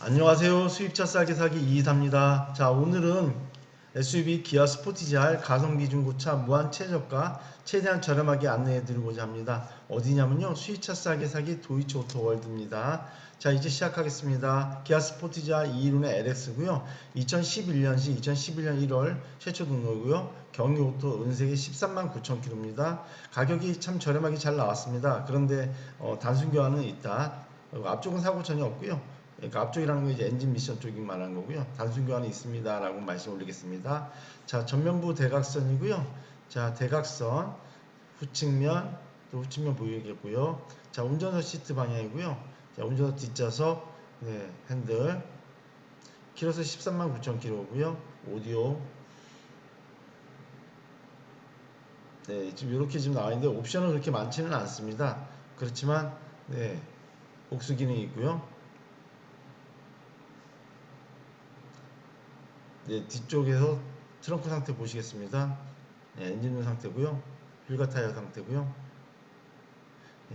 안녕하세요. 수입차 싸게 사기 이이사입니다. 자, 오늘은 SUV 기아 스포티지 R 가성비 중고차 무한 최저가 최대한 저렴하게 안내해 드리고자 합니다. 어디냐면요. 수입차 싸게 사기 도이치 오토 월드입니다. 자, 이제 시작하겠습니다. 기아 스포티지 R 216의 LX고요. 2011년시 2011년 1월 최초 등록이고요. 경유 오토 은색의 13만 9천 킬로입니다. 가격이 참 저렴하게 잘 나왔습니다. 그런데 어, 단순 교환은 있다. 그리고 앞쪽은 사고 전혀 없고요. 그러니까 앞쪽이라는 건 이제 엔진 미션 쪽이 말하는 거고요. 단순 교환이 있습니다 라고 말씀 올리겠습니다. 자, 전면부 대각선이고요. 자, 대각선 후측면 또 후측면 보이겠고요. 자, 운전석 시트 방향이고요. 자, 운전석 뒷좌석 네, 핸들 키로수 13만 9천 킬로고요. 오디오 네, 지금 이렇게 지금 나와 있는데 옵션은 그렇게 많지는 않습니다. 그렇지만 네, 복수 기능이 있고요. 네, 뒤쪽에서 트렁크 상태 보시겠습니다. 네, 엔진룸 상태고요. 휠과 타이어 상태고요.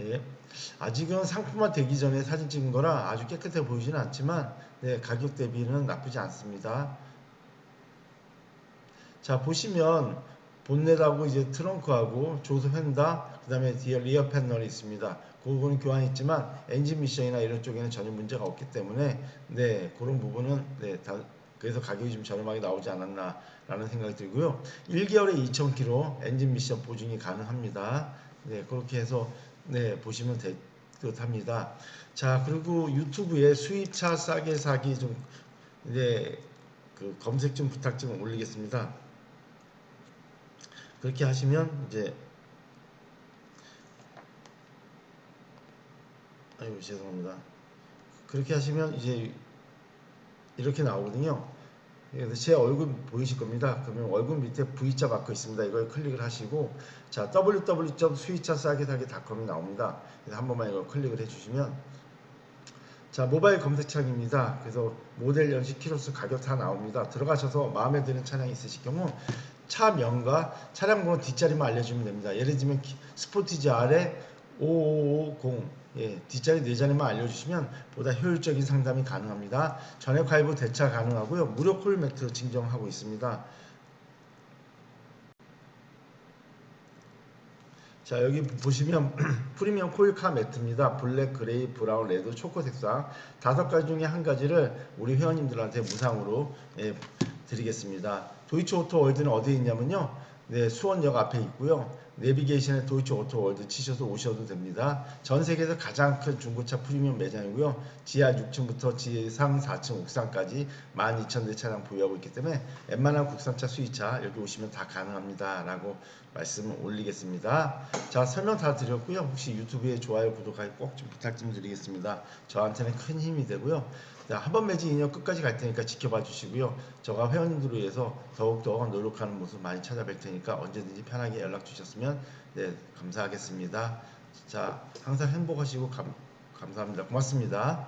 예, 아직은 상품화 되기 전에 사진 찍은 거라 아주 깨끗해 보이지는 않지만 네, 가격 대비는 나쁘지 않습니다. 자 보시면 본넷하고 이제 트렁크하고 조수 휀다 그 다음에 뒤에 리어 패널이 있습니다. 그거는 교환이 있지만 엔진 미션이나 이런 쪽에는 전혀 문제가 없기 때문에 네 그런 부분은 네 다, 그래서 가격이 좀 저렴하게 나오지 않았나라는 생각이 들고요. 1개월에 2,000km 엔진 미션 보증이 가능합니다. 네, 그렇게 해서 네, 보시면 될 듯합니다. 자, 그리고 유튜브에 수입차 싸게 사기 좀 네, 그 검색 좀 부탁 좀 올리겠습니다. 그렇게 하시면 이제 아이고 죄송합니다. 그렇게 하시면 이제 이렇게 나오거든요. 그래서 제 얼굴 보이실 겁니다. 그러면 얼굴 밑에 V자 마크 있습니다. 이걸 클릭을 하시고 자 www.수위차 싸게 사기닷컴이 나옵니다. 그래서 한 번만 이걸 클릭을 해주시면 자 모바일 검색창입니다. 그래서 모델 연식 키로수 가격 다 나옵니다. 들어가셔서 마음에 드는 차량이 있으실 경우 차명과 차량 번호 뒷자리만 알려주면 됩니다. 예를 들면 스포티지 R에 5550 예, 뒷자리 네 자리만 알려주시면 보다 효율적인 상담이 가능합니다. 전액 할부 대차 가능하고요. 무료 콜 매트 증정하고 있습니다. 자 여기 보시면 프리미엄 코일카 매트입니다. 블랙, 그레이, 브라운, 레드, 초코 색상 다섯 가지 중에 한 가지를 우리 회원님들한테 무상으로 예, 드리겠습니다. 도이치 오토 월드는 어디에 있냐면요. 네, 수원역 앞에 있고요. 내비게이션에 도이치 오토 월드 치셔서 오셔도 됩니다. 전 세계에서 가장 큰 중고차 프리미엄 매장이고요. 지하 6층부터 지상 4층 옥상까지 12,000대 차량 보유하고 있기 때문에 웬만한 국산차 수입차 여기 오시면 다 가능합니다. 라고 말씀을 올리겠습니다. 자, 설명 다 드렸고요. 혹시 유튜브에 좋아요, 구독하기 꼭 좀 부탁 좀 드리겠습니다. 저한테는 큰 힘이 되고요. 한번 매진 2년 끝까지 갈 테니까 지켜봐 주시고요. 저가 회원님들을 위해서 더욱더 노력하는 모습 많이 찾아뵐 테니까 언제든지 편하게 연락 주셨으 면 네, 감사하겠습니다. 자, 항상 행복하시고 감, 감사합니다. 고맙습니다.